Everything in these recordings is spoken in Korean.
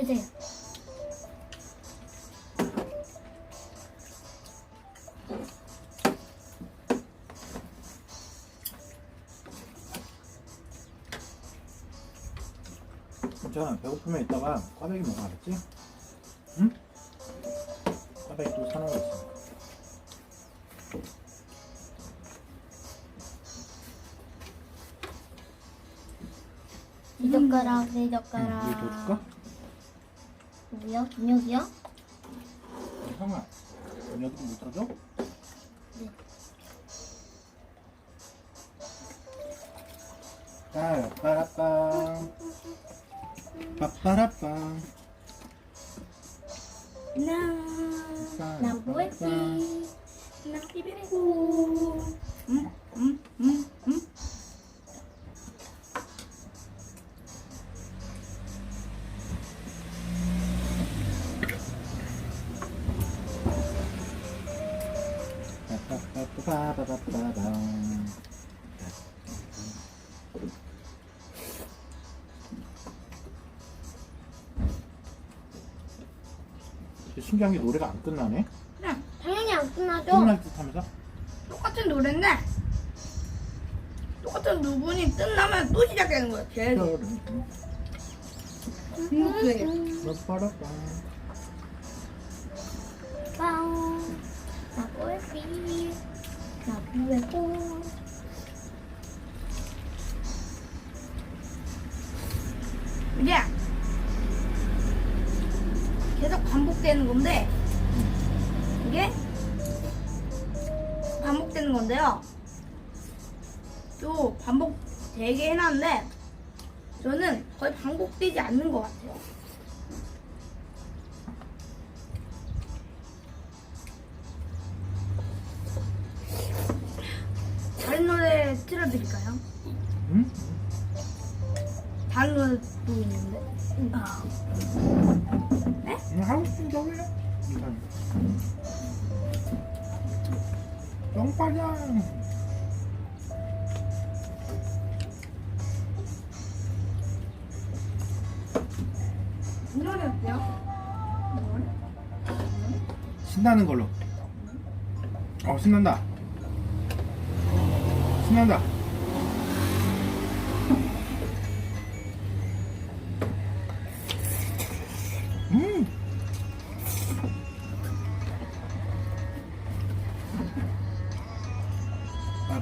드세요. 괜찮아. 배고프면 이따가 꽈배기 먹어 알았지? 응? 꽈배기 또 사놓은 거 있어. 이 젓가락, 네 응, 젓가락. 이거 더 줄까? 뭐요? 저녁이요? 형아, 여기도 못 들어줘? 네. 빠라빠라빵 빠빠라빵 나, 나 뭐했지? 나 비비고. 음, 신기한 게 노래가 안 끝나네? 그냥 당연히 안 끝나죠? 끝날 듯 하면서? 똑같은 노래인데 똑같은 부분이 끝나면 또 시작되는 거야. 계속. 중국적이야. 빠빠라빵 빵. 나 뭐했지? 나 비비고. 반복되는 건데 이게 반복되는 건데요. 또 반복 되게 해놨는데 저는 거의 반복되지 않는 것 같아요. 다른 노래 틀어드릴까요? 응? 다른 노래도 있는데. 아. 응, 하고 싶은 거 해. 똥파장 이 노래 어때요? 이 노래? 신나는 걸로. 어 신난다. 신난다.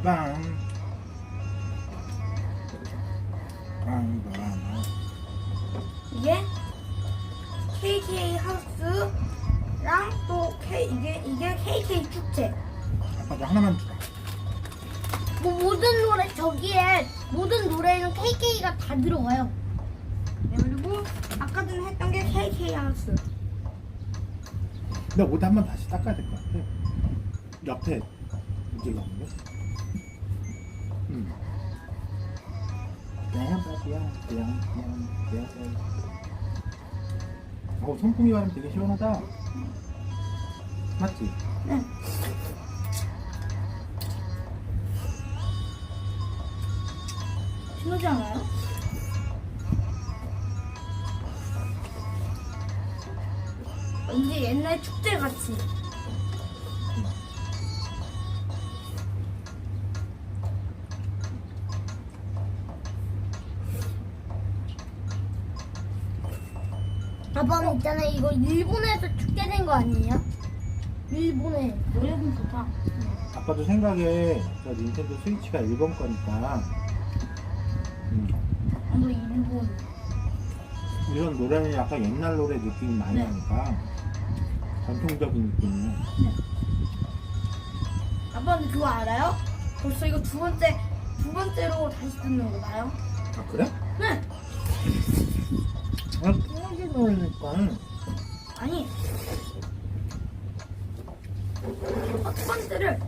빠밤. 빵빵. 이게 KK 하우스랑 또 K 이게 이게 KK 축제. 아빠도 하나만 주라. 뭐 모든 노래 저기에 모든 노래에는 KK가 다 들어가요. 네, 그리고 아까 전에 했던 게 KK 하우스. 근데 옷 한 번 다시 닦아야 될 것 같아. 옆에 문질 어, 선풍기 바람 되게 시원하다. 맞지? 네. 신호지 않아요? 왠지 옛날 축제 같이. 아빠 있잖아 이거 일본에서 축제된 거 아니에요? 일본에 노래도 좋다. 아빠도 생각에 저 닌텐도 스위치가 일본 거니까 음, 너 일본. 이런 노래는 약간 옛날 노래 느낌이 많이 네. 나니까 전통적인 느낌이야. 아빠 근데 그거 알아요? 벌써 이거 두 번째 두 번째로 다시 듣는 거나요? 아 그래? 네. 아, 끊어 진 노래니까 아니. 첫 번째를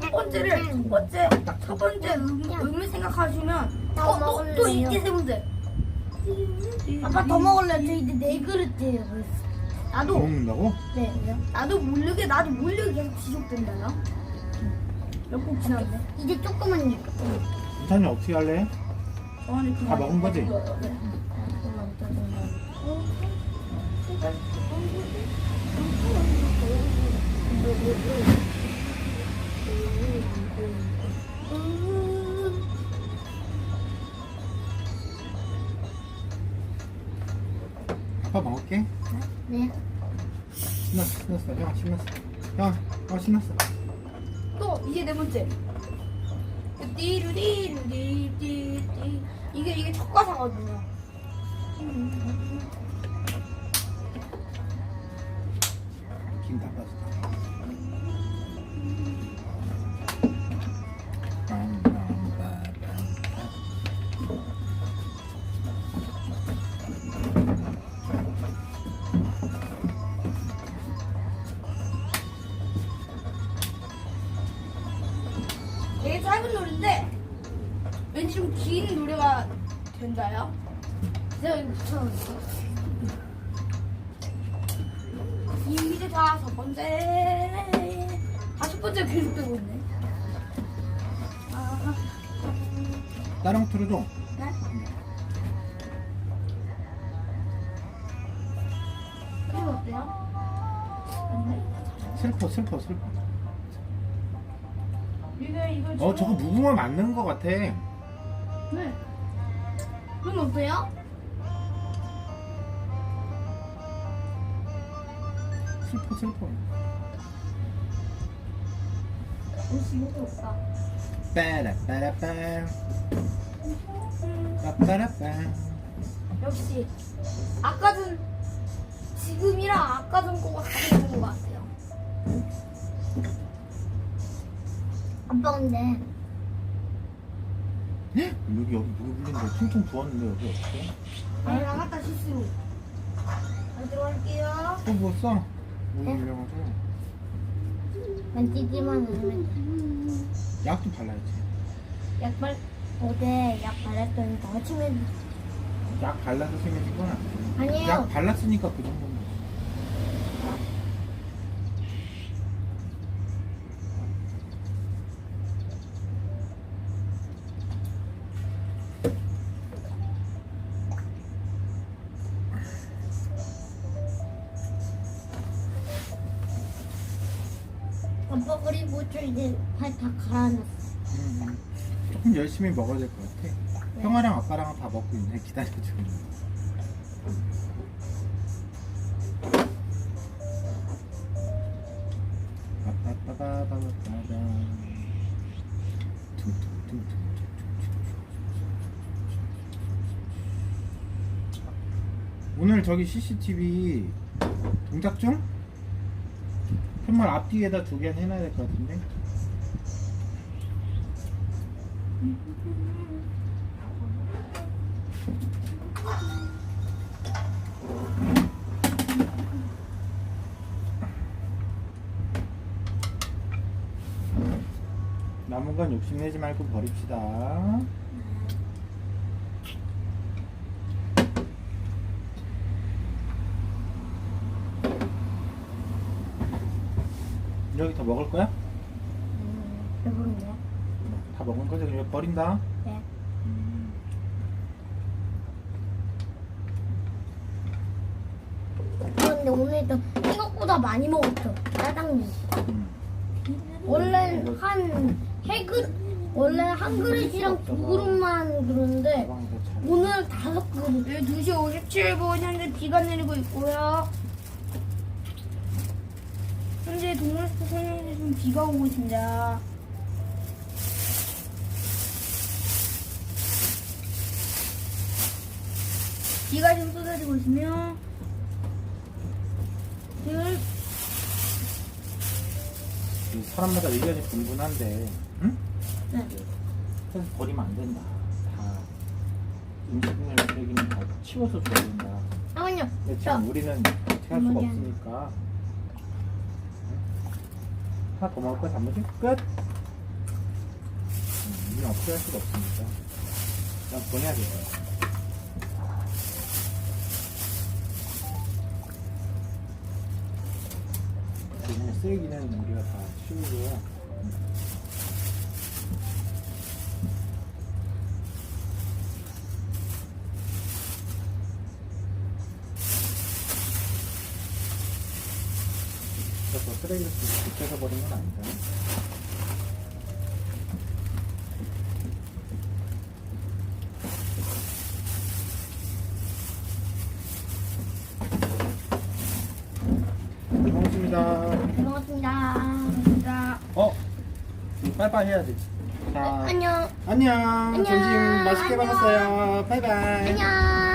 첫 번째를 첫 번째 첫 번째 음, 음을 생각하시면 더 어또또 먹을래요? 이때 세 번째. 아빠 더 먹을래? 저 이제 네 그릇째요 나도 먹는다고? 네 왜요? 나도 모르게 나도 모르게 계속 지속된다요. 몇곡 지났네. 이제 조금만 요 인찬이 어떻게 할래? 다 먹은 거지? 네. 아빠 먹을게. 네. 신났어, 신났어. 형 신났어. 형, 어 신났어. 또 이제 네 번째. 띠루디루디띠띠 이게 이게 첫 가사거든요. 김 되게 짧은 노래인데 왠지 좀 긴 노래가 된다요. 제가 이거 붙여놨어. 이제 다섯 번째 다섯 번째 계속 되고 있네. 아, 거 틀어줘. 네? 이거 어때요? 아니네. 슬퍼, 슬퍼, 슬퍼. 이거 이거 어, 저거 무궁화 맞는 거 같아. 네. 그럼 어때요? 슬퍼, 슬퍼. 옷이 없다. 빠라빠라빠. 빠빠라빠. 역시 아까 전 지금이랑 아까 전 거가 다른 것 같아요. 아빠 근데 여기 여기 물이 불린데 퉁퉁 부었는데 여기 어떻게? 아, 나갔다 실수로. 잘 들어갈게요. 또 부었어? 물이 네? 불려가지고 만지기만 하면 약도 발라야지. 약발 어제 약 발랐더니 더 심해졌어. 약 발라서 심해진 건 아니야. 아니에요. 약 발랐으니까 그 정도 아빠 그리고 저 이제 발다 갈아놨어. 음. 조금 열심히 먹어야 될 것 같아. 형아랑 아빠랑 다 먹고 있네. 기다려주고. 빠빠빠바바바바바. 퉁퉁퉁퉁퉁. 오늘 저기 CCTV 동작 중? 정말 앞뒤에다 두 개는 해놔야 될 것 같은데. 남은 건 욕심내지 말고 버립시다. 여기 더 먹을 거야? 음, 배부른데요? 다 먹은 거지? 그냥 버린다. 네. 음. 그런데 오늘도 생각보다 많이 먹었죠. 짜장면. 음. 원래 한 해그 원래 한 그릇이랑 두 그릇만 잘. 오늘 다섯 그릇. 네, 2시 57분 현재 비가 내리고 있고요. 현재 동물스포 성향에 좀 비가 오고 있습니다. 비가 지금 쏟아지고 있으며 지금 이 사람마다 의견이 분분한데, 응? 네. 그래서 버리면 안 된다. 다 음식물 쓰레기는 다 치워서 줘야 된다. 근데 저 지금 우리는 어떻게 할 수가 어머니. 없으니까. 응? 하나 더 먹을 거야, 단무지? 끝! 음, 우리는 어떻게 할 수가 없으니까. 그냥 보내야 돼요. 쓰레기는 우리가 다 치우고. 그 래서 쓰레기를 붙여서 버린 건. 고맙습니다. 잘 먹었습니다. 진짜 어? 빠이빠이 해야지. 자, 안녕. 안녕. 안녕. 점심 맛있게 안녕. 먹었어요. 바이바이. 안녕.